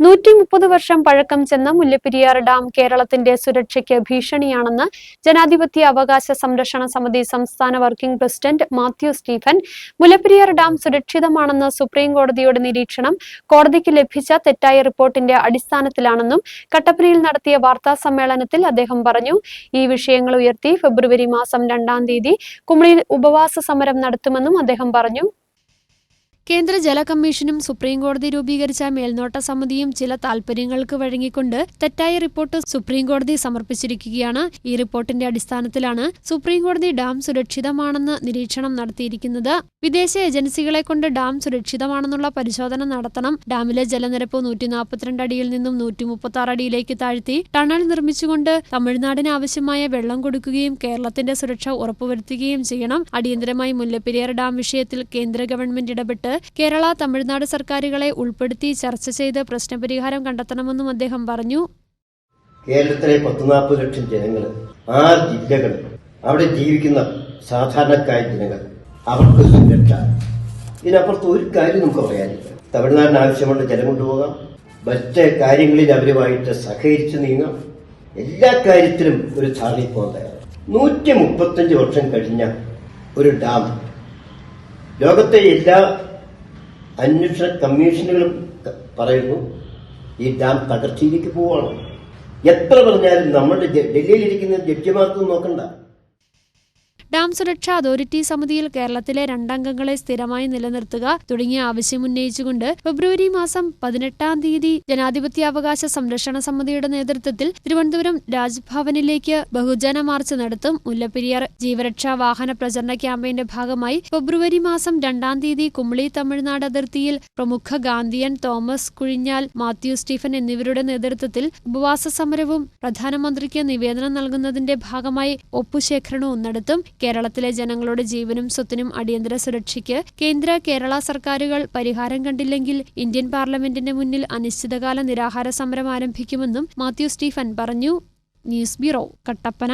നൂറ്റി മുപ്പത് വർഷം പഴക്കം ചെന്ന മുല്ലപ്പെരിയാർ ഡാം കേരളത്തിന്റെ സുരക്ഷയ്ക്ക് ഭീഷണിയാണെന്ന് ജനാധിപത്യ അവകാശ സംരക്ഷണ സമിതി സംസ്ഥാന working president Mathew Stephen Mullaperiyar dam സുരക്ഷിതമാണെന്ന് സുപ്രീം കോടതിയുടെ നിരീക്ഷണം കോടതിക്ക് ലഭിച്ച തെറ്റായ റിപ്പോർട്ടിന്റെ അടിസ്ഥാനത്തിലാണെന്നും കട്ടപ്പനയിൽ നടത്തിയ വാർത്താ സമ്മേളനത്തിൽ അദ്ദേഹം പറഞ്ഞു. ഈ വിഷയങ്ങൾ ഉയർത്തി ഫെബ്രുവരി മാസം രണ്ടാം തീയതി കുമളിയിൽ ഉപവാസ സമരം നടത്തുമെന്നും അദ്ദേഹം പറഞ്ഞു. കേന്ദ്ര ജല കമ്മീഷനും സുപ്രീം കോടതി രൂപീകരിച്ച മേൽനോട്ട സമിതിയും ചില താൽപര്യങ്ങൾക്ക് വഴങ്ങിക്കൊണ്ട് തെറ്റായ റിപ്പോർട്ട് സുപ്രീംകോടതി സമർപ്പിച്ചിരിക്കുകയാണ്. ഈ റിപ്പോർട്ടിന്റെ അടിസ്ഥാനത്തിലാണ് സുപ്രീംകോടതി ഡാം സുരക്ഷിതമാണെന്ന് നിരീക്ഷണം നടത്തിയിരിക്കുന്നത്. വിദേശ ഏജൻസികളെ കൊണ്ട് ഡാം സുരക്ഷിതമാണെന്നുള്ള പരിശോധന നടത്തണം. ഡാമിലെ ജലനിരപ്പ് നൂറ്റി നാൽപ്പത്തിരണ്ട് അടിയിൽ നിന്നും നൂറ്റി മുപ്പത്തി ആറ് അടിയിലേക്ക് താഴ്ത്തി ടണൽ നിർമ്മിച്ചുകൊണ്ട് തമിഴ്നാടിന് ആവശ്യമായ വെള്ളം കൊടുക്കുകയും കേരളത്തിന്റെ സുരക്ഷ ഉറപ്പുവരുത്തുകയും ചെയ്യണം. അടിയന്തരമായി മുല്ലപ്പെരിയാർ ഡാം വിഷയത്തിൽ കേന്ദ്ര ഗവൺമെന്റ് ഇടപെട്ട് കേരള തമിഴ്നാട് സർക്കാരുകളെ ഉൾപ്പെടുത്തി ചർച്ച ചെയ്ത് പ്രശ്നപരിഹാരം കണ്ടെത്തണമെന്നും അദ്ദേഹം പറഞ്ഞു. കേരളത്തിലെ പത്ത് നാൽപ്പത് ലക്ഷം ജനങ്ങൾ ആ ജില്ലകൾ അവിടെ ജീവിക്കുന്ന സാധാരണക്കായ ജനങ്ങൾ അവർക്ക് സുരക്ഷ. ഇതിനപ്പുറത്ത് ഒരു കാര്യം നമുക്ക് പറയാനില്ല. തമിഴ്നാടിന് ആവശ്യമുള്ള ജലം കൊണ്ടുപോകാം. മറ്റ് കാര്യങ്ങളിൽ അവരുമായിട്ട് സഹകരിച്ച് നീങ്ങാം. എല്ലാ കാര്യത്തിലും ഒരു ധാരണയിൽ പോകാൻ തയ്യാറാണ്. നൂറ്റി മുപ്പത്തഞ്ച് വർഷം കഴിഞ്ഞ ഒരു ഡാം. ലോകത്തെ എല്ലാ അന്വേഷണ കമ്മീഷനുകളും പറയുന്നു ഈ ഡാം തകർച്ചയിലേക്ക് പോവാണ്. എത്ര പറഞ്ഞാലും നമ്മുടെ ഡൽഹിയിലിരിക്കുന്ന ജഡ്ജിമാർക്കും നോക്കണ്ട. ഡാം സുരക്ഷാ അതോറിറ്റി സമിതിയിൽ കേരളത്തിലെ രണ്ടംഗങ്ങളെ സ്ഥിരമായി നിലനിർത്തുക തുടങ്ങിയ ആവശ്യമുന്നയിച്ചുകൊണ്ട് ഫെബ്രുവരി മാസം പതിനെട്ടാം തീയതി ജനാധിപത്യാവകാശ സംരക്ഷണ സമിതിയുടെ നേതൃത്വത്തിൽ തിരുവനന്തപുരം രാജ്ഭവനിലേക്ക് ബഹുജന മാർച്ച് നടത്തും മുല്ലപ്പെരിയാർ ജീവരക്ഷാ വാഹന പ്രചരണ ക്യാമ്പയിന്റെ ഭാഗമായി ഫെബ്രുവരി മാസം രണ്ടാം തീയതി കുമളി തമിഴ്നാട് അതിർത്തിയിൽ പ്രമുഖ ഗാന്ധിയൻ തോമസ് കുഴിഞ്ഞാൽ മാത്യു സ്റ്റീഫൻ എന്നിവരുടെ നേതൃത്വത്തിൽ ഉപവാസ സമരവും പ്രധാനമന്ത്രിക്ക് നിവേദനം നൽകുന്നതിന്റെ ഭാഗമായി ഒപ്പുശേഖരണവും നടത്തും. കേരളത്തിലെ ജനങ്ങളുടെ ജീവനും സ്വത്തിനും അടിയന്തര സുരക്ഷയ്ക്ക് കേന്ദ്ര കേരള സർക്കാരുകൾ പരിഹാരം കണ്ടില്ലെങ്കിൽ ഇന്ത്യൻ പാർലമെന്റിന്റെ മുന്നിൽ അനിശ്ചിതകാല നിരാഹാര സമരം ആരംഭിക്കുമെന്നും മാത്യു സ്റ്റീഫൻ പറഞ്ഞു. News bureau Kattappana.